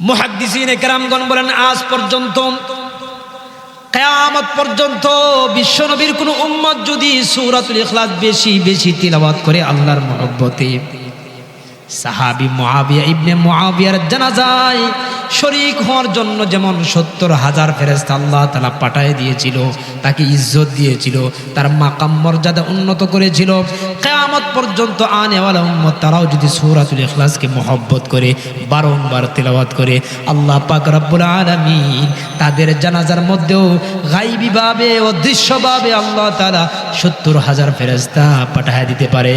মুহাদ্দিসিন একরামগণ বলেন, আজ পর্যন্ত, কেয়ামত পর্যন্ত বিশ্বনবীর কোনো উম্মত যদি সূরাতুল ইখলাস বেশি বেশি তিলাবাদ করে আল্লাহর মহব্বতে সাহাবি মুআবিয়া ইবনে মুআবিয়ার জানাজায় শরীক হওয়ার জন্য যেমন সত্তর হাজার ফেরেস্তা আল্লাহ তালা পাঠায় দিয়েছিল, তাকে ইজ্জত দিয়েছিল, তার মাকাম মর্যাদা উন্নত করেছিল। কেয়ামত পর্যন্ত আনেওয়ালা উম্মত তারাও যদি সূরাতুল ইখলাসকে মহব্বত করে, বারংবার তেলাওয়াত করে, আল্লাহ পাক রব্বুল আলামিন তাদের জানাজার মধ্যেও গাইবীভাবে অদৃশ্যভাবে আল্লাহ তাআলা সত্তর হাজার ফেরেস্তা পাঠায় দিতে পারে।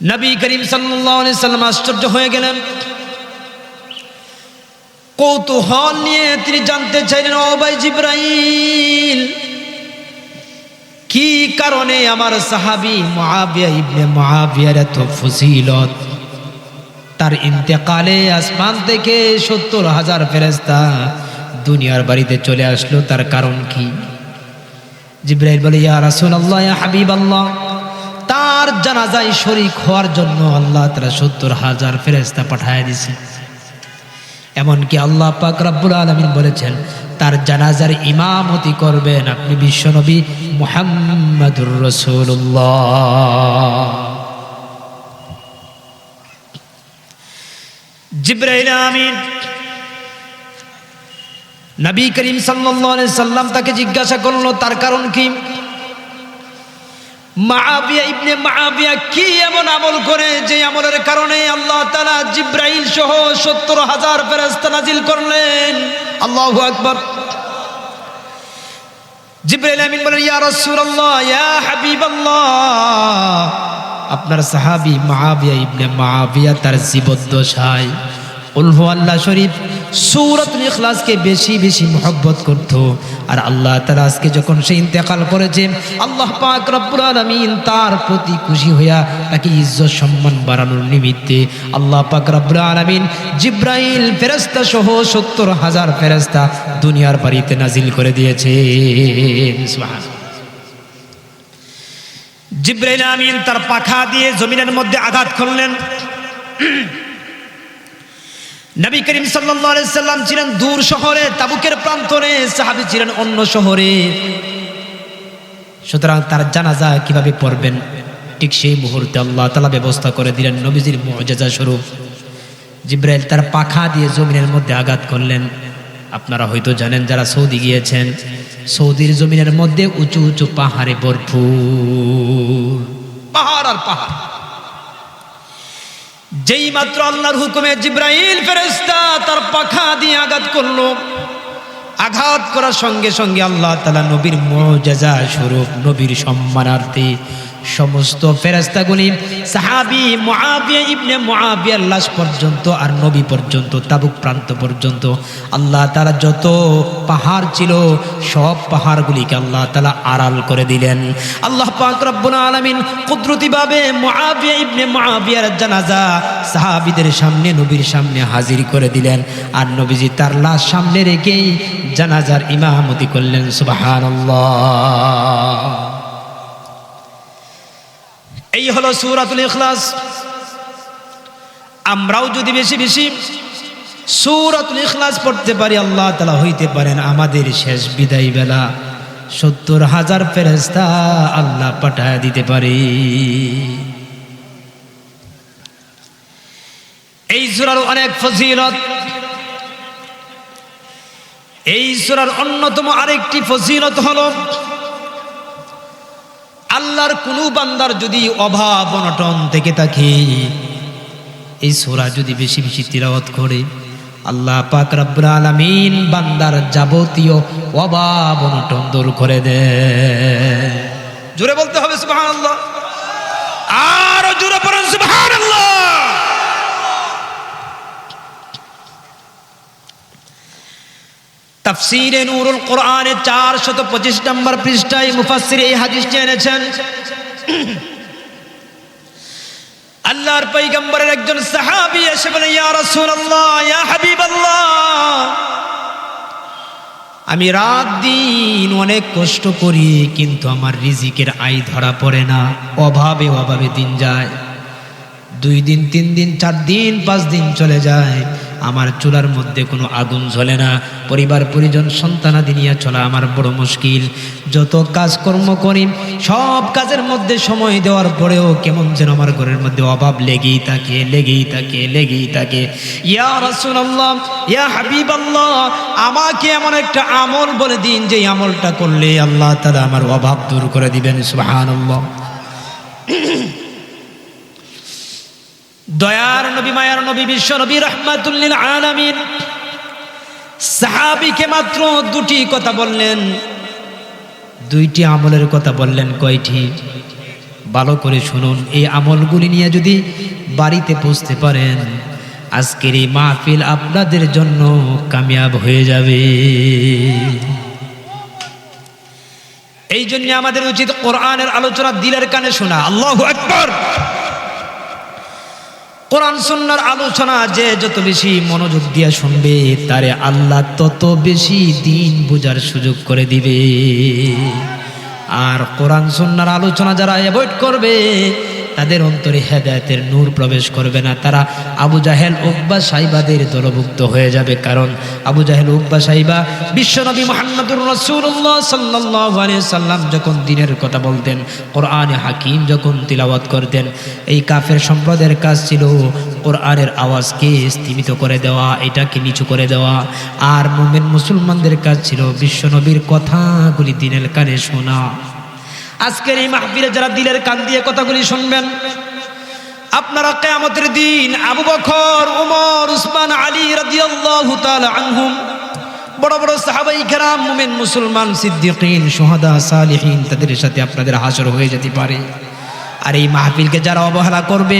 নবী করিম সাল্লাম আশ্চর্য হয়ে গেলেন। কৌতূহল নিয়ে তিনি জানতে চাইলেন, ও ভাই জিব্রাইল, কি কারণে আমার সাহাবি মহাবিয়া মহাবিয়ার এত ফজিলত? তার ইন্তেকালে আসমান থেকে সত্তর হাজার ফেরেস্তা দুনিয়ার বাড়িতে চলে আসলো। তার কারণ কি? জিব্রাইল বলে, ইয়া রাসূলুল্লাহ, ইয়া হাবিবাল্লাহ তার জানাজায় শরিক হওয়ার জন্য আল্লাহ তারা সত্তর হাজার ফেরেস্তা পাঠায় দিছে এমনকি আল্লাহ পাক রাব্বুল আলামিন বলেছেন, তার জানাজার ইমামতি করবেন আপনি বিশ্বনবী মুহাম্মাদুর আমিন, নবী করিম সাল্লাম তাকে জিজ্ঞাসা করল, তার কারণ কি? মাআবিয়া ইবনে মাআবিয়া কি এমন আমল করে যে আমলের কারণে আল্লাহ তাআলা জিব্রাইল সহ সত্তর হাজার ফেরেশতা নাজিল করলেন? আল্লাহু আকবার। জিব্রাইল আমিন বলেন, ইয়া রাসূলুল্লাহ, ইয়া হাবিবাল্লাহ। আপনার সাহাবী মাহাবিয়া ইবনে মাআবিয়া তার জীবদ্দশায় উলহু আল্লাহ শরীফ সূরাতুল ইখলাসকে বেশি বেশি মহব্বত করত। আর আল্লাহ তাআলা আজকে যখন সে ইন্তেকাল করেছে, আল্লাহ পাক রব্বুল আলামিন তার প্রতি খুশি হইয়া তাকে ইজ্জত সম্মান বাড়ানোর নিমিত্তে আল্লাহ পাক রব্বুল আলামিন জিব্রাইল ফেরেশতা সহ সত্তর হাজার ফেরেশতা দুনিয়ার বাড়িতে নাজিল করে দিয়েছে। জিব্রাইল আমিন তার পাখা দিয়ে জমিনের মধ্যে আঘাত করলেন। নবী করিম সাল্লাম ছিলেন দূর শহরে, তাবুকের প্রান্তরে, সাহাবী ছিলেন অন্য শহরে। সুতরাং তার জানাজা কীভাবে পড়বেন? ঠিক সেই মুহূর্তে আল্লাহ তাআলা ব্যবস্থা করে দিলেন নবীজির মুআজিজা স্বরূপ। জিব্রাইল তার পাখা দিয়ে জমিনের মধ্যে আঘাত করলেন। আপনারা হয়তো জানেন যারা সৌদি গিয়েছেন, সৌদির জমিনের মধ্যে উঁচু উঁচু পাহাড়ে ভরপুর। পাহাড় আর পাহাড়। যেই মাত্র আল্লাহর হুকুমে জিব্রাইল ফেরেস্তা তার পাখা দিয়ে আঘাত করল, আঘাত করার সঙ্গে সঙ্গে আল্লাহ তালা নবীর মজাজা স্বরূপ, নবীর সম্মানার্থে সমস্ত ফেরাস্তাগুলি সাহাবি মহাবিয়া ইবনে মহাবিয়ার লাশ পর্যন্ত আর নবী পর্যন্ত, তাবুক প্রান্ত পর্যন্ত, আল্লাহ তারা যত পাহাড় ছিল, সব পাহাড়গুলিকে আল্লাহ তালা আড়াল করে দিলেন। আল্লাহ পাক আলামিন কুদরতিভাবে মহাবিয়া ইবনে মুআবিয়ার জানাজা সাহাবীদের সামনে, নবীর সামনে হাজির করে দিলেন। আর নবীজি তার লাশ সামনে রেখেই জানাজার ইমামতি করলেন, সুবহানাল্লাহ। এই হলো সূরাতুল ইখলাস। আমরাও যদি বেশি বেশি সূরাতুল ইখলাস পড়তে পারি, আল্লাহ তাআলা হইতে পারেন আমাদের শেষ বিদায় বেলা। সত্তর হাজার ফেরেস্তা আল্লাহ পাঠায় দিতে পারে। এই সূরার অনেক ফজিলত। এই সূরার অন্যতম আরেকটি ফজিলত হলো আল্লাহর কোনো বান্দার যদি অভাব অনটন থেকে থাকে, এই সোরা যদি বেশি বেশি তিরাওয়াত করে, আল্লাহ পাক রব্বুল আলামিন বান্দার যাবতীয় অভাব অনটন দূর করে দেয় জোরে বলতে হবে সুবহানাল্লাহ। আর জোরে পড়েন সুবহানাল্লাহ। তাফসিরে নুরুল কোরআনে চার শত পঁচিশ নম্বর পৃষ্ঠায় মুফাসসির এই হাদিসটি এনেছেন। আল্লাহর পৈগম্বরের একজন সাহাবি এসে বলে, ইয়া রাসূলুল্লাহ, ইয়া হাবিবাল্লাহ, আমি রাত দিন অনেক কষ্ট করি, কিন্তু আমার রিজিকের আই ধরা পড়ে না। অভাবে অভাবে দিন যায়। দুই দিন, তিন দিন, চার দিন, পাঁচ দিন চলে যায়। আমার চুলার মধ্যে কোনো আগুন জ্বলে না। পরিবার, পরিজন, সন্তানাদি নিয়ে চলা আমার বড় মুশকিল। যত কাজকর্ম করি, সব কাজের মধ্যে সময় দেওয়ার পরেও কেমন যেন আমার ঘরের মধ্যে অভাব লেগেই থাকে লেগেই থাকে লেগেই থাকে। ইয়া রাসূলুল্লাহ, ইয়া হাবিবাল্লাহ, আমাকে এমন একটা আমল বলে দিন যে আমলটা করলে আল্লাহ তাআলা আমার অভাব দূর করে দিবেন, সুবহানাল্লাহ। দয়ার নবী, মায়ার নবী, বিশ্ব নবী রহমাতুল্লিল আলামিন। সাহাবিকে মাত্র দুটি কথা বললেন। দুইটি আমলের কথা বললেন কয়টি? ভালো করে শুনুন, এই আমলগুলি নিয়ে যদি বাড়িতে পৌঁছতে পারেন, আজকের এই মাহফিল আপনাদের জন্য কামিয়াব হয়ে যাবে। এই জন্য আমাদের উচিত কোরআনের আলোচনা দিলের কানে শোনা। আল্লাহ আকবর! কোরআন সুন্নার আলোচনা, যে যত বেশি মনোযোগ দিয়া শুনবে, তারে আল্লাহ তত বেশি দিন বোঝার সুযোগ করে দিবে। আর কোরআন সুন্নার আলোচনা যারা অ্যাভয়েড করবে তাদের অন্তরে হেদায়তের নূর প্রবেশ করবে না। তারা আবু জাহেল, উকবা সাইবাদের দলভুক্ত হয়ে যাবে। কারণ আবু জাহেল, উকবা সাইবা বিশ্বনবী মোহাম্মদুর রসুল্লাহ সাল্লাহ সাল্লাম যখন দিনের কথা বলতেন, কোরআনে হাকিম যখন তিলাওয়াত করতেন, এই কাফের সম্প্রদায়ের কাজ ছিল কোরআনের আওয়াজকে স্থিমিত করে দেওয়া, এটাকে নিচু করে দেওয়া। আর মোমেন মুসলমানদের কাজ ছিল বিশ্বনবীর কথাগুলি দিনের কানে শোনা। আজকের এই মাহফিলে যারা দিলের কান দিয়ে কথাগুলি শুনবেন, আপনারা কেয়ামতের দিন আবু বকর, উমর, উসমান, আলী রাদিয়াল্লাহু আনহুম, বড় বড় সাহাবাই মুমিন, মুসলমান, সিদ্দিকিন সুহাদা সালিহীন, তাদের সাথে আপনাদের হাসর হয়ে যেতে পারে। আর এই মাহফিলকে যারা অবহেলা করবে,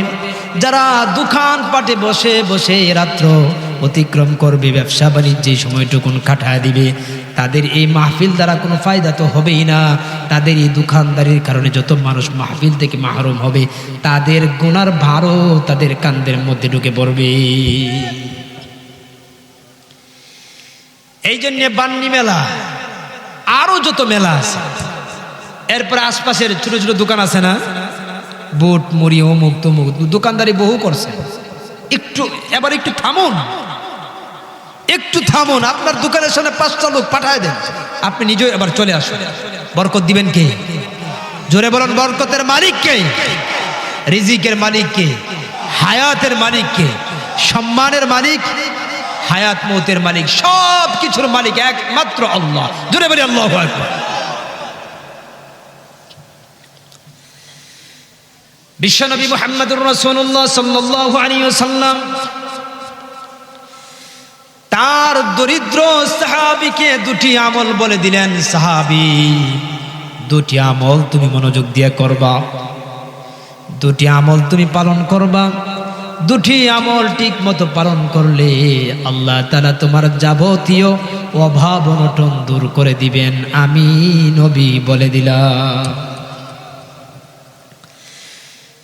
যারা দোকান পাটে বসে বসে রাত্র অতিক্রম করবে, ব্যবসা বাণিজ্যে সময়টুকুন কাটায় দিবে তাদের এই মাহফিল দ্বারা কোনো ফায়দা তো হবেই না। তাদের এই দোকানদারির কারণে যত মানুষ মাহফিল থেকে মাহরুম হবে, তাদের গুনার ভারও তাদের কান্দের মধ্যে ঢুকে পড়বে। এই জন্যে বান্নি মেলা, আরও যত মেলা আছে। এরপরে আশপাশের ছোট ছোট দোকান আছে না? বুট, মুড়ি, অমুক, তমুক, দোকানদারি বহু করছে। একটু, এবার একটু থামুন। একটু থামুন, আপনার দোকানের সামনে পাঁচটা লোক পাঠায় দেন। আপনি নিজেও এবার চলে আসুন। বরকত দিবেন কে? জোরে বলুন, বরকতের মালিক কে? রিজিকের মালিক কে? হায়াতের মালিক কে? সম্মানের মালিক? হায়াত মৌতের মালিক? সব কিছুর মালিক একমাত্র আল্লাহ। জোরে বলি, আল্লাহ বিশ্বনবী মোহাম্মদুর রসুল্লাহ সাল্লাহ আলী সাল্লাম তার দরিদ্র সাহাবিকে দুটি আমল বলে দিলেন, সাহাবি, দুটি আমল তুমি মনোযোগ দিয়ে করবা। দুটি আমল তুমি পালন করবা। দুটি আমল ঠিক মতো পালন করলে আল্লাহ তালা তোমার যাবতীয় অভাব অনটন দূর করে দিবেন। আমি নবী বলে দিলাম।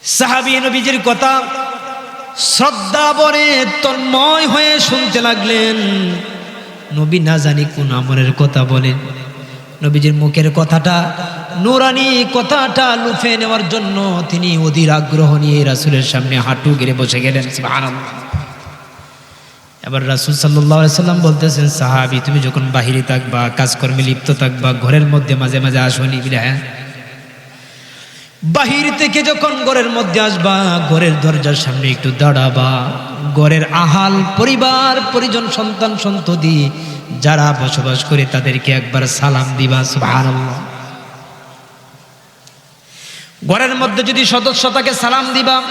সাহাবি, নবীজির কথা শ্রদ্ধা বরে তন্ময় হয়ে শুনতে লাগলেন। নবী না জানি কোন আমলের কথা বলেন। নবীজির মুখের কথাটা, নুরানি কথাটা লুফে নেওয়ার জন্য তিনি অধীর আগ্রহ নিয়ে রাসুলের সামনে হাঁটু গেড়ে বসে গেলেন। এবার রাসুল সাল্লাহ সাল্লাম বলতেছেন, সাহাবি, তুমি যখন বাহিরে থাকবা, কাজকর্মে লিপ্ত থাকবা, ঘরের মধ্যে মাঝে মাঝে আসনি হ্যাঁ বাহির থেকে যখন ঘরের মধ্যে আসবা, ঘরের দরজার সামনে একটু দাঁড়াবা। ঘরের আহাল, পরিবার, পরিজন, সন্তান, সন্ততি, যারা বসবাস করে তাদেরকে একবার সালাম দিবা, সুবহানাল্লাহ। ঘরের মধ্যে যদি সদস্যতাকে সালাম দিবা,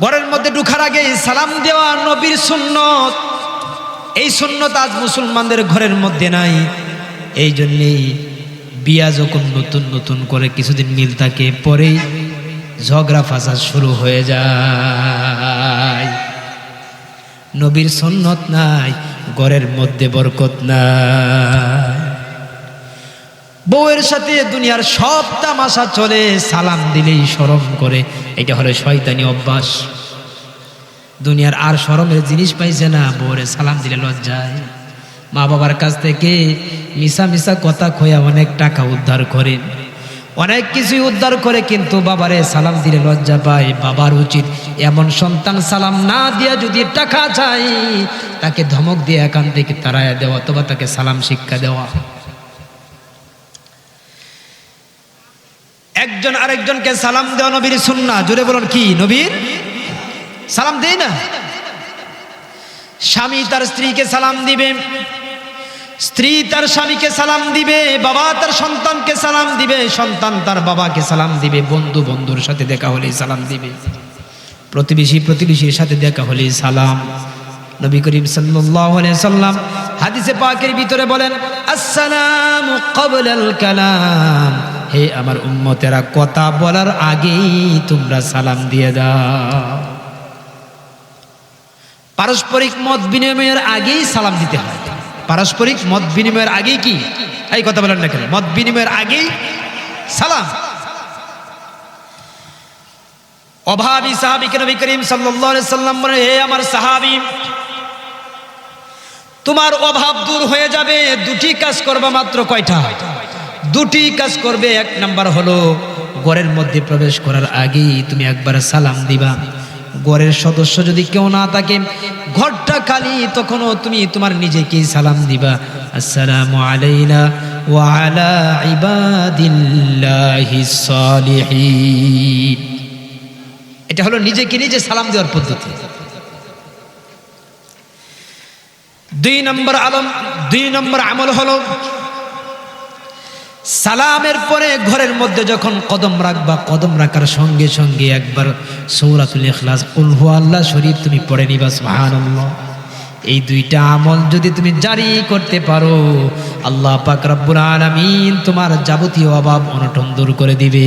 ঘরের মধ্যে ঢুকার আগে সালাম দেওয়া নবীর সুন্নত। এই সুন্নত আজ মুসলমানদের ঘরের মধ্যে নাই। এই জন্যেই বিয়া যখন নতুন নতুন করে কিছুদিন মিল থাকে, পরেই ঝগড়া ফাসাদ শুরু হয়ে যায়। নবীর সন্নত নাই, ঘরের মধ্যে বরকত নাই। বউয়ের সাথে দুনিয়ার সব তামাশা চলে, সালাম দিলেই সরম করে, এটা হলো শয়তানি অভ্যাস। দুনিয়ার আর সরমের জিনিস পাইছে না, বউরে সালাম দিলে লজ্জায়। মা বাবার কাছ থেকে মিশা মিশা কথা খোয়া অনেক টাকা উদ্ধার করেন অনেক কিছুই উদ্ধার করে, কিন্তু বাবারে সালাম দিলে লজ্জা পায়। বাবার উচিত এমন সন্তান সালাম না দিয়া যদি টাকা চাই, তাকে ধমক দিয়ে এখান থেকে তাড়াইয়া দেওয়া অথবা তাকে সালাম শিক্ষা দেওয়া। একজন আরেকজনকে সালাম দেওয়া নবীর সুন্না জুড়ে বলুন, কি নবীর? সালাম দেই না? স্বামী তার স্ত্রীকে সালাম দিবে। স্ত্রী তার স্বামীকে সালাম দিবে, বাবা তার সন্তানকে সালাম দিবে, সন্তান তার বাবাকে সালাম দিবে, বন্ধু বন্ধুর সাথে দেখা হলেই সালাম দিবে। প্রতিবেশী প্রতিবেশীর সাথে দেখা হলেই সালাম। নবী করিম সাল্লাল্লাহু সাল্লাম হাদিসে পাকের ভিতরে বলেন, আসসালামু ক্বাবলাল কালাম। হে আমার উম্মতেরা, কথা বলার আগেই তোমরা সালাম দিয়ে দাও। পারস্পরিক মত বিনিময়ের আগেই সালাম দিতে হয়। পারস্পরিক মত বিনিময়ের আগেই কি? এই কথা বলেন না কেন? মত বিনিময়ের আগেই সালাম। অভাবী সাহাবিকে নবী করিম সাল্লাম বলেন হে আমার সাহাবি, তোমার অভাব দূর হয়ে যাবে। দুটি কাজ করবা মাত্র কয়টা? দুটি কাজ করবে। এক নাম্বার হলো, ঘরের মধ্যে প্রবেশ করার আগেই তুমি একবার সালাম দিবা। ঘরের সদস্য যদি কেউ না থাকে, ঘরটা খালি, তখনও তুমি তোমার নিজেকেই সালাম দিবা। আসসালামু আলাইনা এটা হলো নিজেকে নিজে সালাম দেওয়ার পদ্ধতি। দুই নম্বর আলম, দুই নম্বর আমল হলো সালামের পরে ঘরের মধ্যে যখন কদম রাখবা, কদম রাখার সঙ্গে সঙ্গে একবার সৌরাতুল ইখলাস উলহু আল্লাহ শরীফ, তুমি পড়ে নিবা, সুবহানাল্লাহ। এই দুইটা আমল যদি তুমি জারি করতে পারো, আল্লাহ পাক রব্বুল আলামিন তোমার যাবতীয় অভাব অনটন দূর করে দিবে।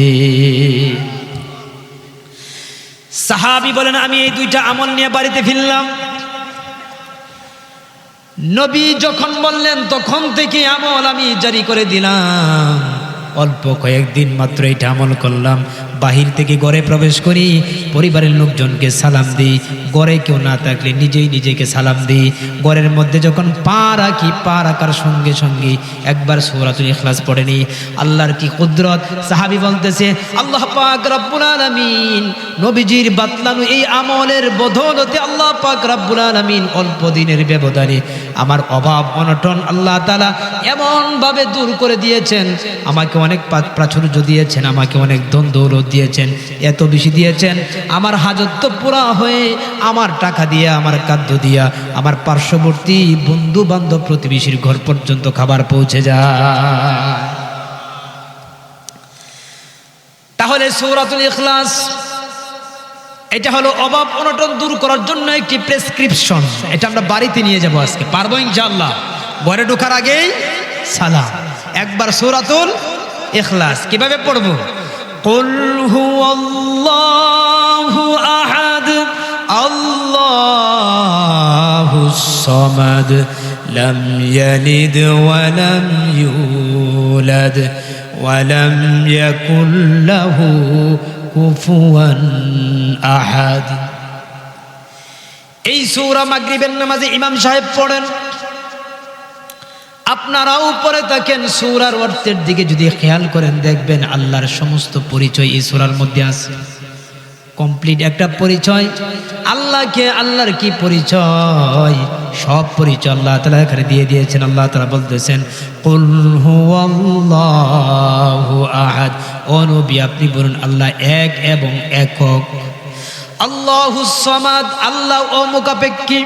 সাহাবি বলেন, আমি এই দুইটা আমল নিয়ে বাড়িতে ফিরলাম। নবী যখন বললেন, তখন থেকে আমল আমি জারি করে দিলাম। অল্প কয়েকদিন মাত্র এটা আমল করলাম। বাহির থেকে ঘরে প্রবেশ করি, পরিবারের লোকজনকে সালাম দিই। ঘরে কেউ না থাকলে নিজেই নিজেকে সালাম দিই। ঘরের মধ্যে যখন পা রাখি, পা রাখার সঙ্গে সঙ্গে একবার সৌরাতুল ইখলাস পড়েনি। আল্লাহর কি কুদরত? সাহাবি বলতেছে, আল্লাহ পাক রব্বুল আলামিন নবীজির বাতলানো এই আমলের বদৌলতে আল্লাহ পাক রব্বুল আলামিন অল্প দিনের ব্যবধানে আমার অভাব অনটন আল্লাহ তালা এমন ভাবে দূর করে দিয়েছেন। আমাকে অনেক প্রাচুর্য দিয়েছেন, আমাকে অনেক ধন দৌলত দিয়েছেন, এত বেশি দিয়েছেন। আমার হাজত তো পুরা হয়ে আমার টাকা দিয়া, আমার খাদ্য দিয়া, আমার পার্শ্ববর্তী বন্ধু বান্ধব প্রতিবেশীর ঘর পর্যন্ত খাবার পৌঁছে যায়। তাহলে সৌরাতুল ইখলাস এটা হলো অভাব অনটন দূর করার জন্য একটি প্রেসক্রিপশন এটা আমরা বাড়িতে নিয়ে যাব আজকে পারবো ইনশাআল্লাহ ঘরে ঢোকার আগেই সালাম একবার সৌরাতুল ইখলাস কিভাবে পড়বো قل هو الله أحد الله الصمد لم يلد ولم يولد ولم يكن له কুফুয়া আহাদ। এই সৌরা মাগরিবের নামাজে ইমাম সাহেব পড়েন। আপনারাও পরে থাকেন, সৌরার অর্থের দিকে যদি খেয়াল করেন, দেখবেন আল্লাহর সমস্ত পরিচয় এই সৌরার মধ্যে আছে। কমপ্লিট একটা পরিচয়। আল্লাহকে আল্লাহর কি পরিচয়? সব পরিচয় আল্লাহ তালা এখানে দিয়ে দিয়েছেন। আল্লাহ তালা বলতেছেন আহাদ। ও আপনি বলুন, আল্লাহ এক এবং একক। আল্লাহু সমাদ, আল্লাহ অমুখাপেক্ষী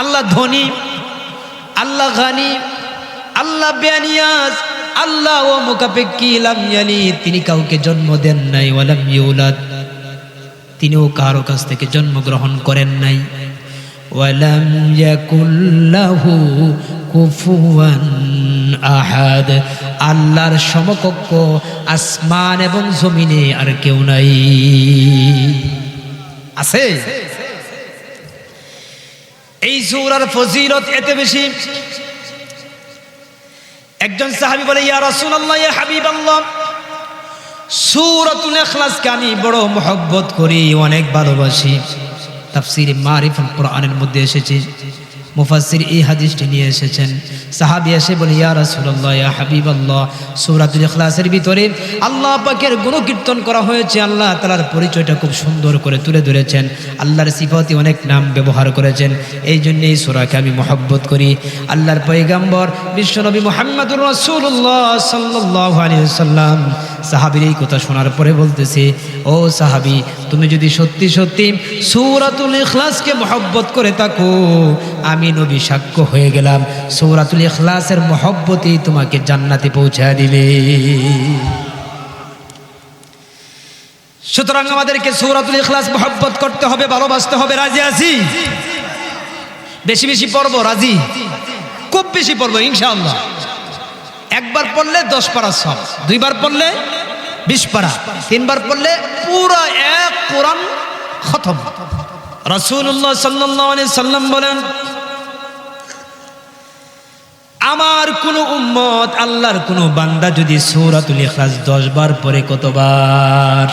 আল্লাহ ধনী, আল্লাহ গানি আল্লাহ বেয়ানিয়াস আল্লাহ ও মুখাপেক্ষি লাম তিনি কাউকে জন্ম দেন নাই ওয়ালাম তিনিও কারও কাছ থেকে জন্মগ্রহণ করেন নাই। ওয়ালাম ইয়াকুল্লাহু কুফুয়ান আহাদ আল্লাহর সমকক্ষ আসমান এবং জমিনে আর কেউ নাই। আছে? এই সূরার ফজিলত এত বেশি। একজন সাহাবী বলে, ইয়া রাসূলুল্লাহ, ইয়া হাবিবাল্লাহ সূরাতুল ইখলাসকে আমি বড় মহব্বত করি, অনেক ভালোবাসি। তাফসীরে মারিফুল কোরআনের মধ্যে এসেছে। মুফাসির এই হাদিসটি নিয়ে এসেছেন। সাহাবি এসে বলে, ইয়া রাসূলুল্লাহ, ইয়া হাবিবাল্লাহ। সূরাতুল ইখলাসের ভিতরে আল্লাহ পাকের গুণকীর্তন করা হয়েছে। আল্লাহ তাআলার পরিচয়টা খুব সুন্দর করে তুলে ধরেছেন। আল্লাহর সিফাতে অনেক নাম ব্যবহার করেছেন। এই জন্য এই সূরাকে আমি মহব্বত করি। আল্লাহর পয়গাম্বর, বিশ্বনবী মুহাম্মদুর রাসূলুল্লাহ সাল্লাল্লাহু আলাইহি ওয়াসাল্লাম সাহাবীর এই কথা শোনার পরে বলতেছে, ও সাহাবী, তুমি যদি সত্যি সত্যি সূরাতুল ইখলাসকে মহব্বত করে থাকো, আমি নবী সাক্ষ্য হয়ে গেলাম। সূরাতুল ইখলাসের মহব্বতেই তোমাকে জান্নাতে পৌঁছায় দিবে। সুতরাং আমাদেরকে সূরাতুল ইখলাস মহব্বত করতে হবে, ভালোবাসতে হবে। রাজি আছি? বেশি বেশি পড়ব, রাজি? খুব বেশি পড়ব, ইনশাআল্লাহ। একবার পড়লে দশ পারা সব, দুইবার পড়লে বিশ পারা, তিনবার পড়লে পুরো এক কোরআন খতম। রসুল্লাহ সাল্লি সাল্লাম বলেন, আমার কোন উম্মত আল্লাহর কোন বান্দা যদি সৌরাতুল ইখলাস দশ বার পরে কতবার?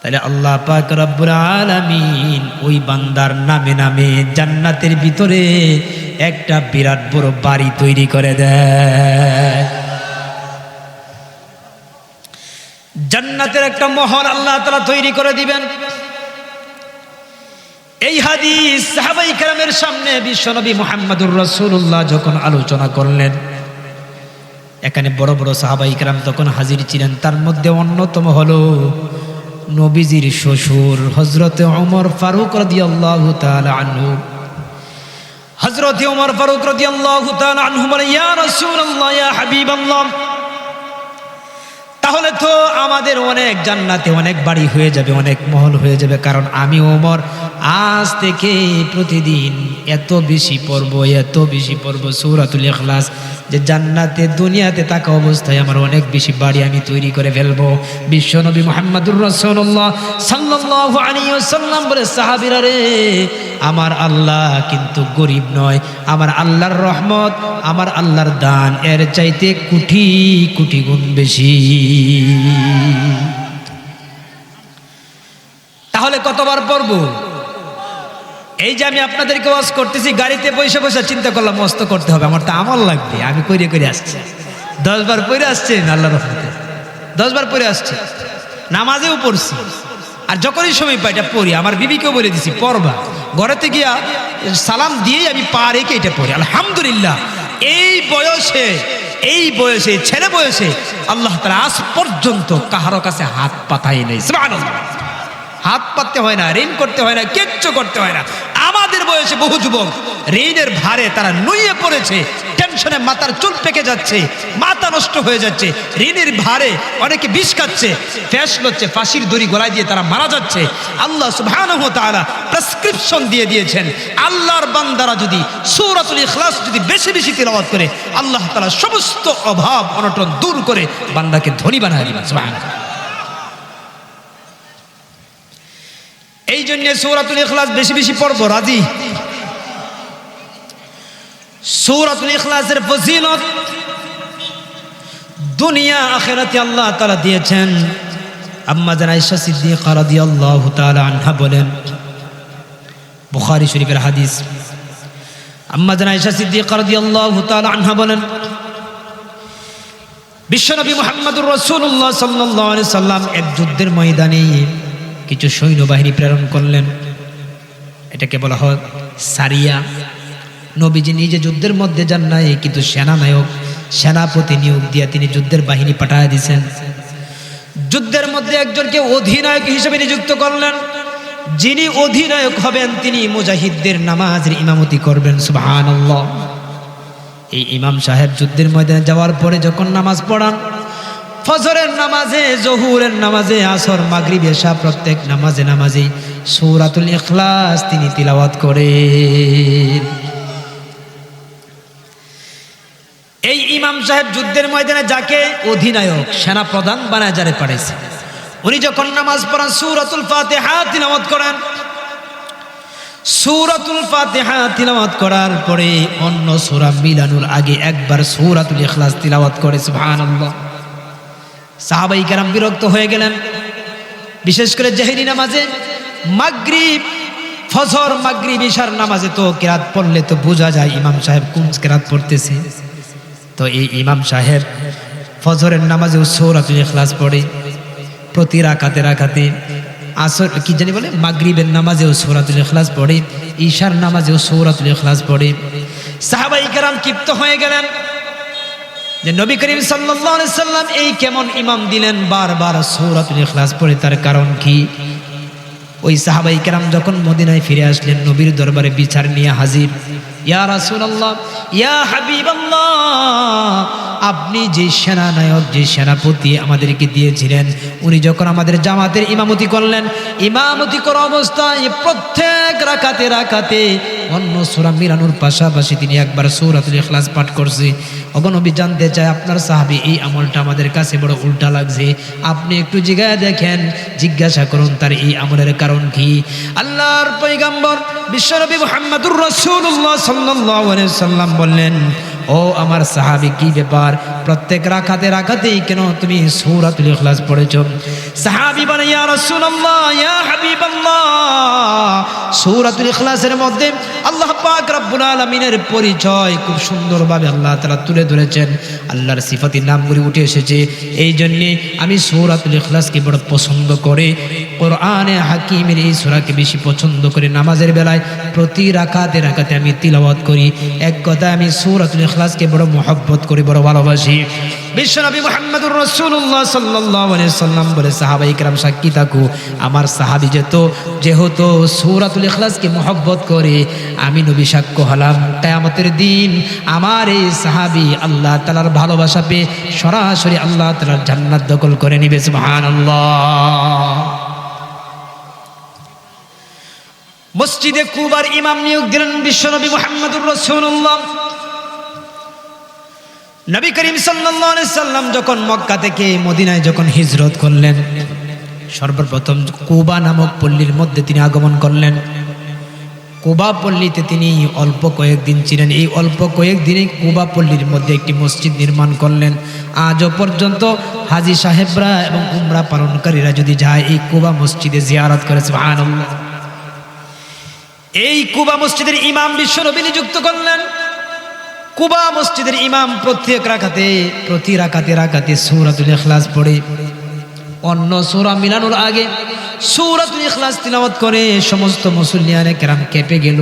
তাহলে আল্লাহ পাক রব্বুল আলামিন ওই বান্দার নামে নামে জান্নাতের ভিতরে একটা বিরাট বড় বাড়ি তৈরি করে দেয়। জান্নাতের একটা মহল আল্লাহ তালা তৈরি করে দিবেন। এই হাদিস সাহাবাই কেরামের সামনে বিশ্বনবী মোহাম্মদুর রসুল্লাহ যখন আলোচনা করলেন, এখানে বড় বড় সাহাবাই কেরাম তখন হাজির ছিলেন, তার মধ্যে অন্যতম হলো নবীজির শ্বশুর হজরতে অমর ফারুক রদি আল্লাহ আনহু। হজরতে অমর ফারুক রদি আল্লাহ আনহু মানে ইয়া রসুল্লাহ ইয়া হাবিব আল্লাহ তাহলে তো আমাদের অনেক জান্নাতে অনেক বাড়ি হয়ে যাবে, অনেক মহল হয়ে যাবে, কারণ আমি ওমর, আজ থেকে প্রতিদিন এত বেশি পড়ব, এত বেশি পড়ব সৌরাতুল ইখলাস, যে জান্নাতে, দুনিয়াতে থাকা অবস্থায় আমার অনেক বেশি বাড়ি আমি তৈরি করে ফেলব। বিশ্বনবী মোহাম্মদুর রসুল্লাহ সাল্লাল্লাহু আলাইহি ওয়াসাল্লাম বলে, সাহাবীরা রে আমার আল্লাহ কিন্তু গরিব নয়। আমার আল্লাহর রহমত, আমার আল্লাহর দান, এর চাইতে কোটি কোটি গুণ বেশি। তাহলে কতবার পড়ব? এই যে আমি আপনাদেরকে ওয়াজ করতেছি, গাড়িতে বসে বসে চিন্তা করলাম মস্ত করতে হবে, আমার তো আমল লাগবে, আমি কইরে করে আসছি। দশ বার পড়ে আসছে আল্লাহ রহমতে। দশ বার পড়ে আসছে। নামাজেও পড়ছি। আর যখনই সময় পাই এটা পড়ি, আমার বিবিকেও বলে দিছি, পড়বা। ঘরেতে গিয়া সালাম দিয়েই আমি পা রেখে এটা পড়ি। আলহামদুলিল্লাহ। এই বয়সে এই বয়সে, ছেলে বয়সে আল্লাহ তালা আজ পর্যন্ত কাহারো কাছে হাত পাতাই নেই। হাত পাততে হয় না, ঋণ করতে হয় না, কেচ্ছ করতে হয় না। আমাদের বয়সে বহু যুবক ঋণের ভারে তারা নুইয়ে পড়েছে। টেনশনে মাথার চুল পেকে যাচ্ছে, মাথা নষ্ট হয়ে যাচ্ছে, ঋণের ভারে অনেকে বিষ খাচ্ছে, ফ্যাস লচ্ছে, ফাঁসির দড়ি গলায় দিয়ে তারা মারা যাচ্ছে। আল্লাহ সুবহানাহু তাআলা প্রেসক্রিপশন দিয়ে দিয়েছেন, আল্লাহর বান্দারা যদি, সূরাতুল ইখলাস যদি বেশি বেশি তেলাওয়াত করে, আল্লাহ তাআলা সমস্ত অভাব, অনটন দূর করে বান্দাকে ধনী বানায় দিবেন, সুবহানাল্লাহ। এই জন্য সৌরাতুল ইখলাস বেশি বেশি পড়ব, রাজি? সৌরাতুল ইখলাসের ফজিলত দুনিয়া, আখেরাতে আল্লাহ তালা দিয়েছেন। আম্মা আয়েশা সিদ্দিকা রাদিয়াল্লাহু তাআলা আনহা বলেন, বুখারী শরীফের হাদিস, আম্মা জান আয়েশা সিদ্দিকা রাদিয়াল্লাহু তাআলা আনহা বলেন, বিশ্বনবী মুহাম্মদুর রাসূলুল্লাহ সাল্লাল্লাহু সাল্লাম এক যুদ্ধের ময়দানে কিছু সৈন্যবাহিনী প্রেরণ করলেন। এটাকে বলা হয় সারিয়া। নবীজি নিজে যুদ্ধের মধ্যে যান নাই, কিন্তু সেনানায়ক, সেনাপতি নিয়োগ দিয়ে তিনি যুদ্ধের বাহিনী পাঠায় দিয়েছেন যুদ্ধের মধ্যে একজনকে অধিনায়ক হিসেবে নিযুক্ত করলেন। যিনি অধিনায়ক হবেন, তিনি মুজাহিদদের নামাজের ইমামতি করবেন, সুবহানাল্লাহ। এই ইমাম সাহেব যুদ্ধের ময়দানে যাওয়ার পরে যখন নামাজ পড়ান, ফজরের নামাজে, জহুরের নামাজে, আসর, মাগরিব, এশা, প্রত্যেক নামাজে নামাজে সূরাতুল ইখলাস তিনি তিলাওয়াত করেন এই ইমাম সাহেব যুদ্ধের ময়দানে যাকে অধিনায়ক সেনা প্রধান বানায় যারে পাঠাইছে। উনি যখন নামাজ পড়ান, সূরাতুল ফাতিহা তিলাওয়াত করেন। সূরাতুল ফাতিহা তিলাওয়াত করার পরে অন্য সূরা মিলানোর আগে একবার সূরাতুল ইখলাস তিলাওয়াত করে, সুবহানাল্লাহ। সাহাবাই কেরাম বিরক্ত হয়ে গেলেন। বিশেষ করে জেহেরি নামাজে, মাগরিব, ফজর মাগরি বিশার নামাজে তো কেরাত পড়লে তো বোঝা যায় ইমাম সাহেব কোন কেরাত পড়তেছে। তো এই ইমাম সাহেব ফজরের নামাজেও সৌরাতুল ইখলাস পড়ে, প্রতি রাখাতে রাখাতে আসর, কি জানি বলে, মাগরিবের নামাজেও সৌরাতুল ইখলাস পড়ে, ঈশার নামাজেও সৌরাতুল ইখলাস পড়ে। সাহাবাই কেরাম ক্ষিপ্ত হয়ে গেলেন যে, নবী করিম সাল্লাম এই কেমন ইমাম দিলেন, বারবার সূরাতুল ইখলাস পড়ে, তার কারণ কি? ওই সাহাবাই কেরাম যখন মদিনায় ফিরে আসলেন, নবীর দরবারে বিচার নিয়ে হাজির। ইয়া ইয়া আপনি যে সেনানায়ক, যে সেনাপতি আমাদেরকে দিয়েছিলেন, উনি যখন আমাদের জামাতের ইমামতি করলেন, ইমামতি করা অবস্থায় প্রত্যেক রাখাতে রাখাতে অন্য সুরা মিরানুর পাশাপাশি তিনি একবার সৌরাতুল ইখলাস পাঠ করছে। অগনবী জানতে চায় আপনার সাহাবি, এই আমলটা আমাদের কাছে বড় উল্টা লাগছে। আপনি একটু জিজ্ঞাসা দেখেন, জিজ্ঞাসা করুন তার এই আমলের কারণ কি। আল্লাহর পৈগম্বর বিশ্বনবী মোহাম্মদুর রসুল্লাহ সাল্লাহ সাল্লাম বললেন ও আমার সাহাবি, কি ব্যাপার? প্রত্যেক রাখাতে রাখাতেই কেন তুমি সূরাতুল ইখলাস পড়েছো? সাহাবী বলে, ইয়া রাসূলুল্লাহ, ইয়া হাবিবাল্লাহ। সূরাতুল ইখলাসের মধ্যে আল্লাহ পাক রব্বুল আলামিনের পরিচয় খুব সুন্দরভাবে আল্লাহ তাআলা তুলে ধরেছেন। আল্লাহর সিফাতির নামগুলি উঠে এসেছে। এই জন্যে আমি সূরাতুল ইখলাসকে বড় পছন্দ করে, কোরআনে হাকিমের এই সূরাকে বেশি পছন্দ করে। নামাজের বেলায় প্রতি রাখাতে রাখাতে আমি তিলাওয়াত করি। এক কথায় আমি সূরাতুল এখলাসকে বড় মহব্বত করি, বড় ভালোবাসি। বিশ্বনবী মোহাম্মদুর রসুল্লাহ সাল্লাহ সাল্লাম বলে সাহাবা কেরাম সাক্ষী থাকু, আমার সাহাবি যেত, যেহেতু সুরাতুল ইখলাসকে মহব্বত করে, আমি নবী সাক্ষ্য হলাম। কেয়ামতের দিন আমার এই সাহাবি আল্লাহ তালার ভালোবাসা পেয়ে সরাসরি আল্লাহ তালার জান্নাত দখল করে নিবে সুহান মসজিদে কুবার ইমাম নিয়োগ দিলেন বিশ্বনবী মোহাম্মদুর রসুল্লাহ নবী করিম সাল্লাম যখন মক্কা থেকে মদিনায় যখন হিজরত করলেন, সর্বপ্রথম কুবা নামক পল্লীর মধ্যে তিনি আগমন করলেন। কুবা পল্লীতে তিনি অল্প কয়েকদিন ছিলেন। এই অল্প কয়েকদিনে কুবা পল্লীর মধ্যে একটি মসজিদ নির্মাণ করলেন। আজও পর্যন্ত হাজি সাহেবরা এবং উমরা পালনকারীরা যদি যায়, এই কুবা মসজিদে জিয়ারত করে, সুবহানাল্লাহ। এই কুবা মসজিদের ইমাম বিশ্বনবী নিযুক্ত করলেন। কুবা মসজিদের ইমাম প্রত্যেক রাখাতে প্রতি রাখাতে রাখাতে সূরাতুল ইখলাস পড়ে। অন্য সূরা মিলানোর আগে সূরাতুল ইখলাস তিলাওয়াত করে সমস্ত মুসল্লিয়ানে কেরাম কেঁপে গেল।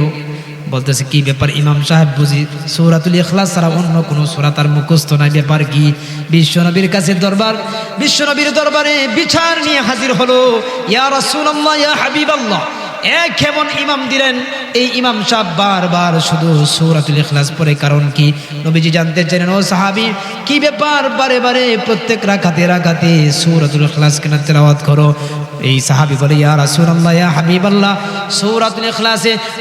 বলতেছে, কি ব্যাপার ইমাম সাহেব, বুঝি সূরাতুল ইখলাস ছাড়া অন্য কোনো সূরা তার মুখস্থ নাই? ব্যাপার কি? বিশ্বনবীর কাছে দরবার বিশ্বনবীর দরবারে বিচার নিয়ে হাজির হলো। ইয়া রাসূলুল্লাহ, ইয়া হাবিবাল্লাহ। এক কেমন ইমাম দিলেন এই ইমাম সাহ বারবার শুধু সৌরাতুল ইখলাস পড়ে, কারণ কি? নবীজি জানতে চাইলেন, ও সাহাবি, কি ব্যাপার? বারে বারে প্রত্যেক রাখাতে রাখাতে সৌরাতুল ইখলাস কেনা তেলাওয়াত করো? এই সাহাবি বলে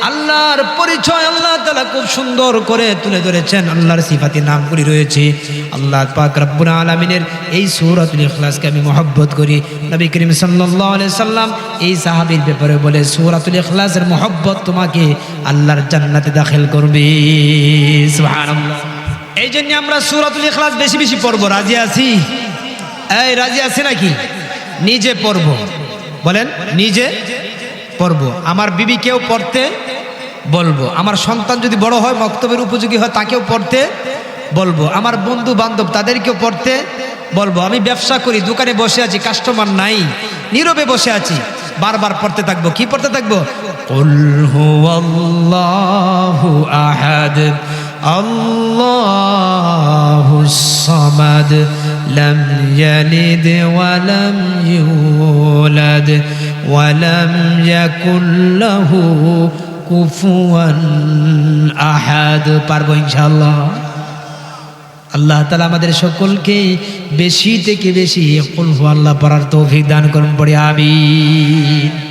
আল্লাহর পরিচয় আল্লাহ তাআলা খুব সুন্দর করে তুলে ধরেছেন। আল্লাহর সিফাতি নামগুলি রয়েছে। আল্লাহ পাক রব্বুল আলামিনের এই সূরাতুল ইখলাসকে আমি মহব্বত করি। নবী করিম সাল্লাম এই সাহাবীর ব্যাপারে বলে, সূরাতুল ইখলাসের মহব্বত তোমাকে আল্লাহর জান্নাতে দাখিল করবে। এই জন্য আমরা সূরাতুল ইখলাস বেশি বেশি পড়ব। রাজি আছি? এই, রাজি আছি নাকি? নিজে পড়ব। বলেন, নিজে পড়ব। আমার বিবিকেও পড়তে বলব। আমার সন্তান যদি বড় হয় বক্তব্যের উপযোগী হয়, তাকেও পড়তে বলব। আমার বন্ধু বান্ধব তাদেরকেও পড়তে বলব। আমি ব্যবসা করি, দোকানে বসে আছি কাস্টমার নাই, নীরবে বসে আছি, বারবার পড়তে থাকব। কি পড়তে থাকব? আহাদ, আল্লাহ الله أحد الله الصمد لم يلد ولم يولد ولم يكن له কুফুয়া আহাদ পারবো ইনশাল্লাহ আল্লাহ তালা আমাদের সকলকে বেশি থেকে বেশি কুলহু আল্লাহ পড়ার তৌফিক দান করুন পড়ে আমিন